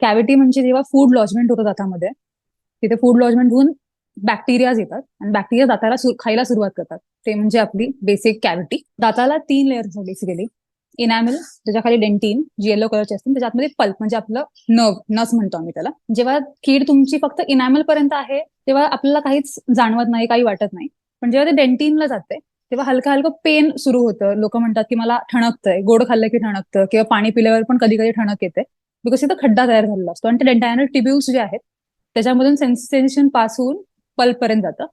Cavity म्हणजे जेव्हा food lodgement होतं दातामध्ये तिथे फूड लॉजमेंट होऊन बॅक्टेरियाज येतात आणि बॅक्टेरिया दाताला खायला सुरुवात करतात. ते म्हणजे आपली बेसिक कॅव्हिटी दाताला तीन लेअर्स आहेत बेसिकली इनॅमिल त्याच्याखाली डेंटिन जी येलो कलरची असते त्याच्या पल्प म्हणजे आपलं नर्व नस म्हणतो आम्ही त्याला. जेव्हा कीड तुमची फक्त इनॅमिल पर्यंत आहे तेव्हा आपल्याला काहीच जाणवत नाही काही वाटत नाही. पण जेव्हा ते डेंटीनला जाते तेव्हा हलका हलकं पेन सुरू होतं. लोक म्हणतात की मला ठणकतंय गोड खाल्लं की ठणकतं किंवा पाणी पिल्यावर पण कधी कधी ठणक येते. बिकॉज तिथं खड्डा तयार झालेला असतो. आणि ते डेंटायनल टिब्युल्स जे आहेत त्याच्यामधून सेन्सेशन पास होऊन पल्प पर्यंत जातं.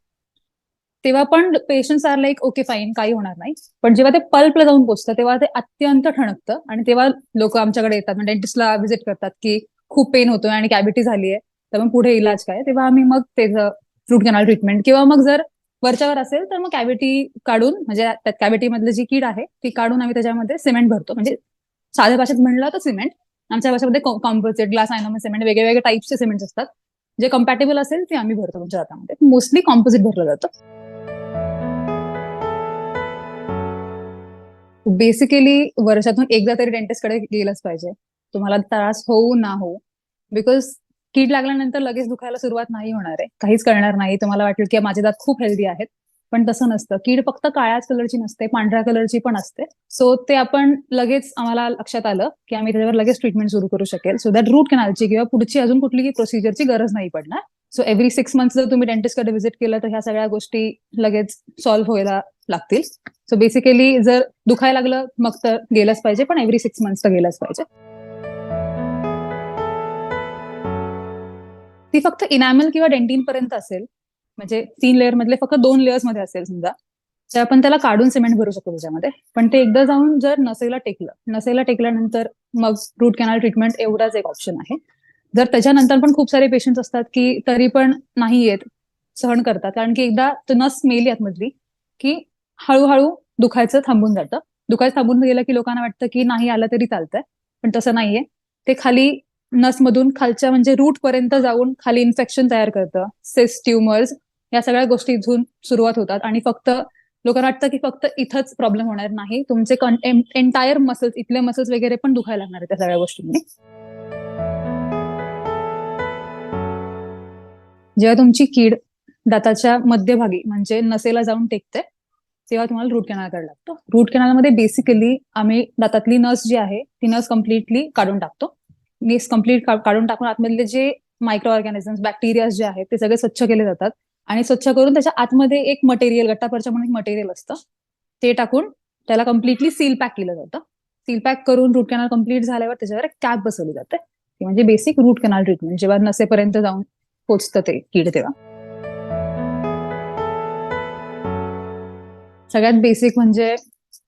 तेव्हा पण patients are like okay fine काही होणार नाही. पण जेव्हा ते पल्पला जाऊन पोचतं तेव्हा ते अत्यंत ठणकतं. आणि तेव्हा लोक आमच्याकडे येतात. म्हणजे डेंटिस्टला व्हिजिट करतात की खूप पेन होतोय आणि कॅबिटी झाली आहे तर मग पुढे इलाज काय? तेव्हा आम्ही मग त्याचं फ्रूट कॅनॉल ट्रीटमेंट किंवा मग जर वरच्यावर असेल तर मग कॅबिटी काढून म्हणजे त्यात कॅव्हिटी मधली जी कीड आहे ती काढून आम्ही त्याच्यामध्ये सिमेंट भरतो. म्हणजे साध्या भाषेत म्हणलं तर सिमेंट आमच्या भाषेमध्ये कॉम्पोजिट ग्लास आयनोम सिमेंट वेगवेगळ्या टाईपचे सिमेंट असतात. जे कम्पॅटेबल असेल ते आम्ही भरतो तुमच्या हातामध्ये. मोस्टली कॉम्पोजिट भरलं जातं. बेसिकली वर्षातून एकदा तरी डेंटिस्टकडे गेलंच पाहिजे. तुम्हाला त्रास होऊ ना हो बिकॉज कीड लागल्यानंतर लगेच दुखायला सुरुवात नाही होणार आहे. काहीच करणार नाही. तुम्हाला वाटेल की माझे दात खूप हेल्दी आहेत. पण तसं नसतं. कीड फक्त काळ्याच कलरची नसते पांढऱ्या कलरची पण असते. सो ते आपण लगेच आम्हाला लक्षात आलं की आम्ही त्याच्यावर लगेच ट्रीटमेंट सुरू करू शकेल. सो दॅट रूट कॅनलची किंवा पुढची अजून कुठलीही प्रोसिजरची गरज नाही पडणार. सो एव्हरी सिक्स मंथ जर तुम्ही डेंटिस्टकडे व्हिजिट केलं तर ह्या सगळ्या गोष्टी लगेच सॉल्व्ह व्हायला लागतील. सो बेसिकली जर दुखायला लागलं मग तर गेलंच पाहिजे पण एव्हरी सिक्स मंथ्स तर गेलंच पाहिजे. ती फक्त इनॅमल किंवा डेंटिन पर्यंत असेल म्हणजे तीन लेअर मधले फक्त दोन लेअर्समध्ये असेल समजा तर आपण त्याला काढून सिमेंट भरू शकतो त्याच्यामध्ये. पण ते एकदा जाऊन जर नसेला टेकलं नसेला टेकल्यानंतर मग रूट कॅनल ट्रीटमेंट एवढाच एक ऑप्शन आहे. जर त्याच्यानंतर पण खूप सारे पेशंट असतात की तरी पण नाही येत सहन करतात. कारण की एकदा नस मेली आतमधली की हळूहळू दुखायचं थांबून जातं. दुखायचं थांबून गेलं की लोकांना वाटतं की नाही आलं तरी चालतंय पण तसं नाहीये. ते खाली नसमधून खालच्या म्हणजे रूट पर्यंत जाऊन खाली इन्फेक्शन तयार करतं सेस ट्युमर्स या सगळ्या गोष्टी इथून सुरुवात होतात. आणि फक्त लोकांना वाटतं की फक्त इथंच प्रॉब्लेम होणार नाही. तुमचे एंटायर मसल्स इथले मसल्स वगैरे पण दुखायला लागणार त्या सगळ्या गोष्टींनी. जेव्हा तुमची कीड दाताच्या मध्यभागी म्हणजे नसेला जाऊन टेकते तेव्हा तुम्हाला रूट कॅनल करायला लागतो. रूट कॅनलमध्ये बेसिकली आम्ही दातातली नस जी आहे ती नस कम्प्लिटली काढून टाकतो. नेस कंप्लीट काढून टाकून आतमधले जे मायक्रो ऑर्गॅनिझम्स बॅक्टेरियाज जे आहेत ते सगळे स्वच्छ केले जातात. आणि स्वच्छ करून त्याच्या आतमध्ये एक मटेरियल गट्टापरच्या म्हणून एक मटेरियल असतं. ते टाकून त्याला कम्प्लिटली सील पॅक केलं जातं. सील पॅक करून रूट कॅनल कंप्लीट झाल्यावर त्याच्यावर एक कॅप बसवली जाते. ती म्हणजे बेसिक रूट कॅनल ट्रीटमेंट जेव्हा नसेपर्यंत जाऊन पोचतं ते कीड तेव्हा. सगळ्यात बेसिक म्हणजे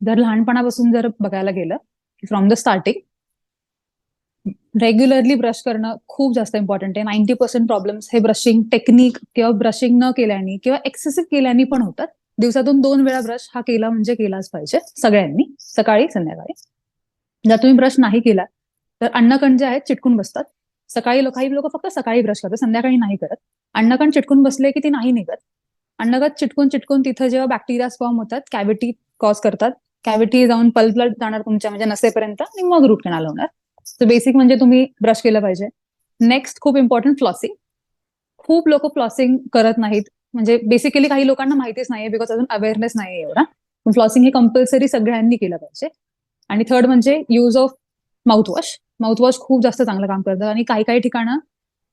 जर लहानपणापासून जर बघायला गेलं from the starting regularly brush करणं खूप जास्त इम्पॉर्टंट आहे. नाईन्टी पर्सेंट प्रॉब्लेम्स हे ब्रशिंग टेक्निक किंवा ब्रशिंग न केल्याने किंवा एक्सेसिव्ह केल्याने पण होतात. दिवसातून दोन वेळा ब्रश हा केला म्हणजे केलाच पाहिजे सगळ्यांनी सकाळी संध्याकाळी. जर तुम्ही ब्रश नाही केला तर अन्नकण जे आहेत चिटकून बसतात. सकाळी लोक काही लोक फक्त सकाळी ब्रश करतात संध्याकाळी नाही करत. अन्नकण चिटकून बसले की ती नाही निघत. अन्नगत चिटकून चिटकून तिथं जेव्हा बॅक्टेरिया फॉर्म होतात कॅव्हिटी कॉज करतात. कॅव्हिटी जाऊन पल्पला जाणार तुमच्या म्हणजे नसेपर्यंत आणि मग रूट कॅनाल होणार. सो बेसिक म्हणजे तुम्ही ब्रश केलं पाहिजे. नेक्स्ट खूप इम्पॉर्टंट फ्लॉसिंग खूप लोक फ्लॉसिंग करत नाहीत. म्हणजे बेसिकली काही लोकांना माहितीच नाहीये बिकॉज अजून अवेअरनेस नाहीये एवढा. पण फ्लॉसिंग हे कंपल्सरी सगळ्यांनी केलं पाहिजे. आणि थर्ड म्हणजे यूज ऑफ माउथवॉश माउथवॉश खूप जास्त चांगलं काम करतं. आणि काही काही ठिकाणं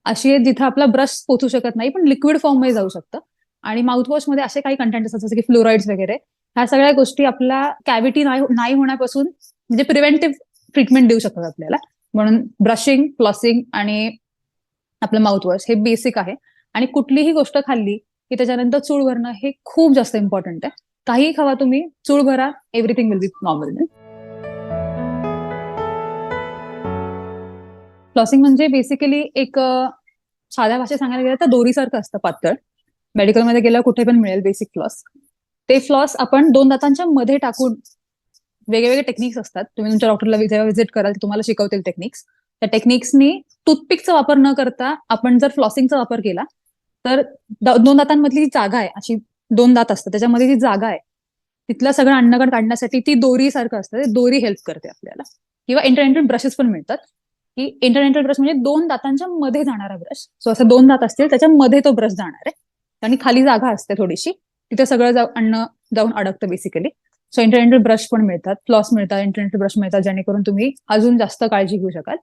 अशी आहेत जिथं आपला ब्रश पोचू शकत नाही पण लिक्विड फॉर्ममध्ये जाऊ शकतं. आणि माउथवॉशमध्ये असे काही कंटेंट असतात जसं की फ्लोराईड्स वगैरे. ह्या सगळ्या गोष्टी आपला कॅव्हिटी नाही होण्यापासून म्हणजे प्रिव्हेंटिव्ह ट्रीटमेंट देऊ शकतात आपल्याला. म्हणून ब्रशिंग फ्लॉसिंग आणि आपलं माउथवॉश हे बेसिक आहे. आणि कुठलीही गोष्ट खाल्ली की त्याच्यानंतर चूळ भरणं हे खूप जास्त इम्पॉर्टंट आहे. काही खावा तुम्ही चूळ भरा everything will be normal flossing म्हणजे बेसिकली एक साध्या भाषेत सांगायला गेलं तर दोरीसारखं असतं पातळ. मेडिकलमध्ये गेल्यावर कुठे पण मिळेल बेसिक फ्लॉस ते फ्लॉस आपण दोन दातांच्या मध्ये टाकून वेगवेगळे टेक्निक्स असतात. तुम्ही तुमच्या डॉक्टरला जेव्हा व्हिजिट कराल तुम्हाला शिकवतील टेक्निक्स त्या टेक्निक्सनी टूथपिकचा वापर न करता आपण जर फ्लॉसिंगचा वापर केला तर दोन दातांमधली जी जागा आहे अशी दोन दात असतात. त्याच्यामध्ये जी जागा आहे तिथलं सगळं अन्नकण काढण्यासाठी ती दोरी सारखं असतं. दोरी हेल्प करते आपल्याला. किंवा इंटरनेट ब्रशेस पण मिळतात. की इंटरनेटल ब्रश म्हणजे दोन दातांच्या मध्ये जाणारा ब्रश सो असं दोन दात असतील त्याच्यामध्ये तो ब्रश जाणार आहे. आणि खाली जागा असते थोडीशी. तिथे सगळं जाऊ अन्न जाऊन अडकतं बेसिकली सो इंटरनेटल ब्रश पण मिळतात. फ्लॉस मिळतात इंटरनेटल ब्रश मिळतात जेणेकरून तुम्ही अजून जास्त काळजी घेऊ शकाल.